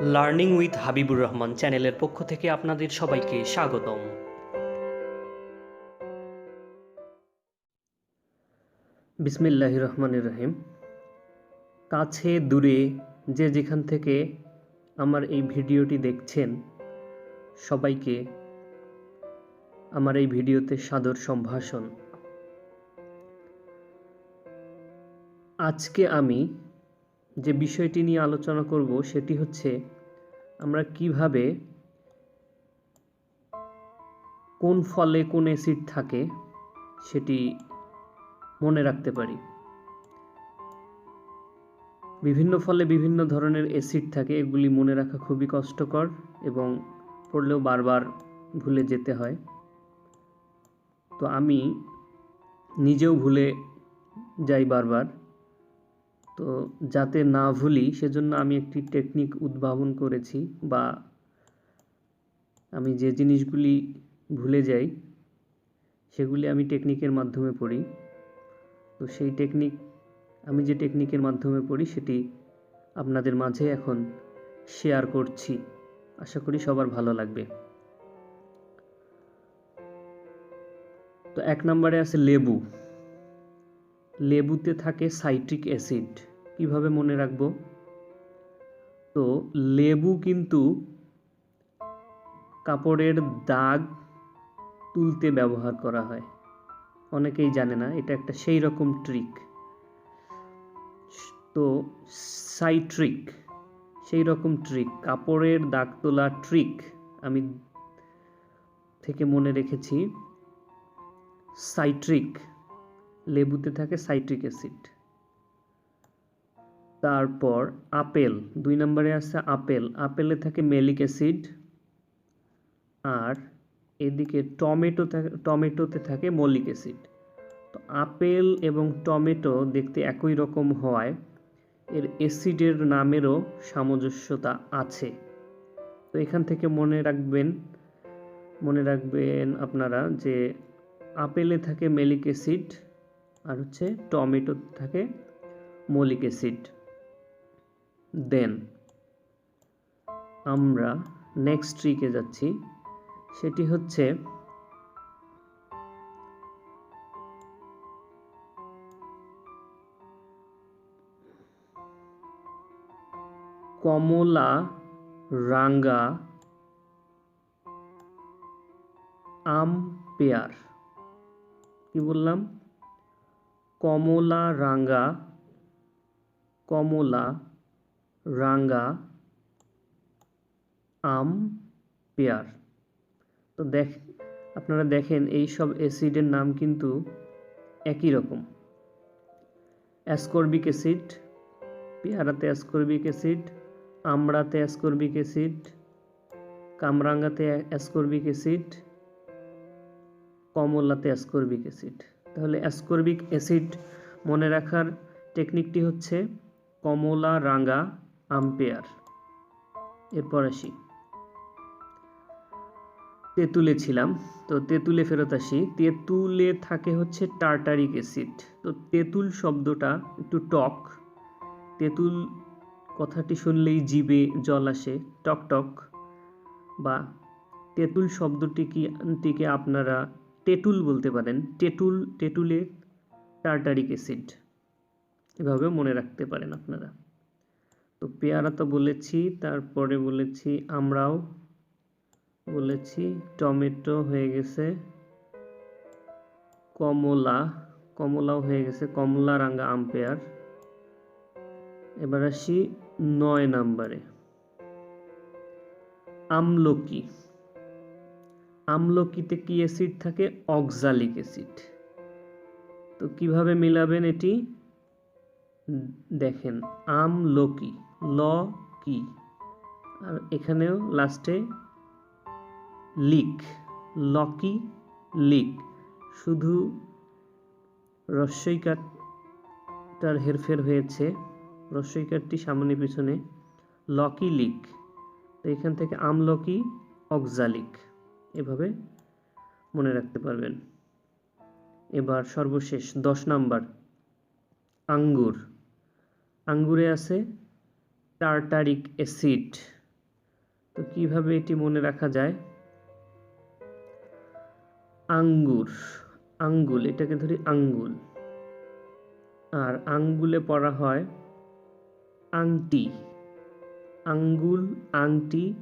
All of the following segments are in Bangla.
লার্নিং উইথ হাবিবুর রহমান চ্যানেলের পক্ষ থেকে আপনাদের সবাইকে স্বাগতম। বিসমিল্লাহ রহমানুর রহিম। কাছে দূরে যে যেখান থেকে আমার এই ভিডিওটি দেখছেন, সবাইকে আমার এই ভিডিওতে সাদর সম্ভাষণ। আজকে আমি যে বিষয়টি নিয়ে আলোচনা করব, সেটি হচ্ছে আমরা কীভাবে কোন ফলে কোন অ্যাসিড থাকে সেটি মনে রাখতে পারি। বিভিন্ন ফলে বিভিন্ন ধরনের অ্যাসিড থাকে, এগুলি মনে রাখা খুবই কষ্টকর এবং পড়লেও বারবার ভুলে যেতে হয়। তো আমি নিজেও ভুলে যাই বারবার। তো যাতে না ভুলি, সেজন্য আমি একটি টেকনিক উদ্ভাবন করেছি বা আমি যে জিনিসগুলি ভুলে যাই, সেগুলি আমি টেকনিকের মাধ্যমে পড়ি। তো সেই টেকনিক আমি যে টেকনিকের মাধ্যমে পড়ি, সেটি আপনাদের মাঝে এখন শেয়ার করছি। আশা করি সবার ভালো লাগবে। তো এক নম্বরে আছে লেবু। লেবুতে থাকে সাইট্রিক অ্যাসিড। কীভাবে মনে রাখব? তো লেবু কিন্তু কাপড়ের দাগ তুলতে ব্যবহার করা হয়। অনেকেই জানে না, এটা একটা সেই রকম ট্রিক তো সাইট্রিক, সেই রকম ট্রিক কাপড়ের দাগ তোলা ট্রিক আমি থেকে মনে রেখেছি। সাইট্রিক লেবুতে থাকে সাইট্রিক অ্যাসিড। তারপর আপেল, দুই নম্বরে আছে আপেল। আপেলে থাকে মেলিক অ্যাসিড। আর এদিকে টমেটো টমেটোতে থাকে মলিক অ্যাসিড। তো আপেল এবং টমেটো দেখতে একই রকম হওয়ায় এর অ্যাসিডের নামেরও সামঞ্জস্যতা আছে। তো এখান থেকে মনে রাখবেন মনে রাখবেন আপনারা যে আপেলে থাকে মেলিক অ্যাসিড। আর হচ্ছে টমেটো থাকে মলিক অ্যাসিড। দেন আমরা নেক্সট ট্রিকে যাচ্ছি। সেটি হচ্ছে কমলা রাঙ্গা আম পেয়ার। কি বললাম? কমলা রাঙ্গা কমলা রাঙ্গা আম পেয়ার। তো দেখ, আপনারা দেখেন, এই সব অ্যাসিডের নাম কিন্তু একই রকম। অ্যাসকর্বিক অ্যাসিড, পেয়ারাতে অ্যাসকর্বিক অ্যাসিড, আমড়াতে অ্যাসকর্বিক অ্যাসিড, কামরাঙ্গাতে অ্যাসকর্বিক অ্যাসিড, কমলাতে অ্যাসকর্বিক অ্যাসিড। তাহলে অ্যাসকর্বিক অ্যাসিড মনে রাখার টেকনিকটি হচ্ছে কমলা রাঙা আম্পেয়ার। এরপর আসি। তেঁতুলে ছিলাম, তো তেঁতুলে ফেরত আসি। তেঁতুলে থাকে হচ্ছে টার্টারিক অ্যাসিড। তো তেঁতুল শব্দটা একটু টক। তেঁতুল কথাটি শুনলেই জিবে জল আসে, টক টক। বা তেঁতুল শব্দটি কি আপনারা টেটুল বলতে পারেন। টেটুল টেটুলে টার্টারিক অ্যাসিড। এভাবে মনে রাখতে পারেন আপনারা। তো পেয়ারা তো বলেছি, তারপরে বলেছি আমরাও, বলেছি টমেটো হয়ে গেছে, কমলা, কমলাও হয়ে গেছে, কমলা রাঙ্গা আম্পেয়ার এবার আসি নয় নাম্বারে। আমলকি। আমলকিতে কি অ্যাসিড থাকে? Oxalic acid. তো কীভাবে মিলাবেন এটি? দেখেন, আমলকি, ল, কি। আর এখানেও লাস্টে লিক, লকি, লিক। শুধু রস্বইকারটার হেরফের হয়েছে। রস্বইকারটি সামনে পিছনে। লকি, লিক। তো এখান থেকে আমলকি, অক্সালিক। এভাবে মনে রাখতে পারবেন। এবার সর্বশেষ দশ নাম্বার, আঙ্গুর। আঙ্গুরে আছে টার্টারিক অ্যাসিড। তো কীভাবে এটি মনে রাখা যায়? আঙ্গুর, আঙ্গুল, এটাকে ধরি আঙ্গুল। আর আঙ্গুলে পড়া হয় আংটি। আঙ্গুল, আংটি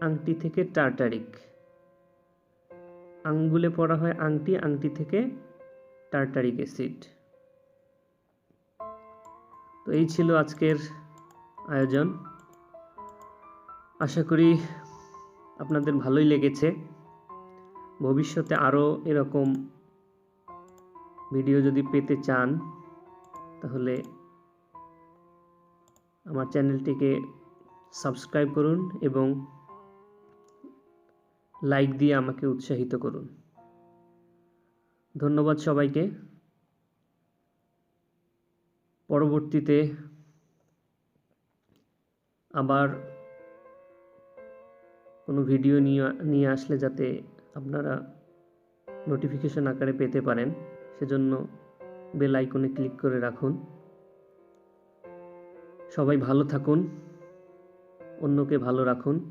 আংটি থেকে টার্টারিক। আঙ্গুলে পড়া হয় আংটি আংটি থেকে টার্টারিক অ্যাসিড তো এই ছিল আজকের আয়োজন। আশা করি আপনাদের ভালোই লেগেছে। ভবিষ্যতে আরও এরকম ভিডিও যদি পেতে চান, তাহলে আমার চ্যানেলটিকে সাবস্ক্রাইব করুন এবং লাইক দিয়ে আমাকে উৎসাহিত করুন। ধন্যবাদ সবাইকে। পরবর্তীতে আবার কোনো ভিডিও নিয়ে নিয়ে আসলে যাতে আপনারা নোটিফিকেশন আকারে পেতে পারেন, সেজন্য বেল আইকনে ক্লিক করে রাখুন। সবাই ভালো থাকুন, অন্যকে ভালো রাখুন।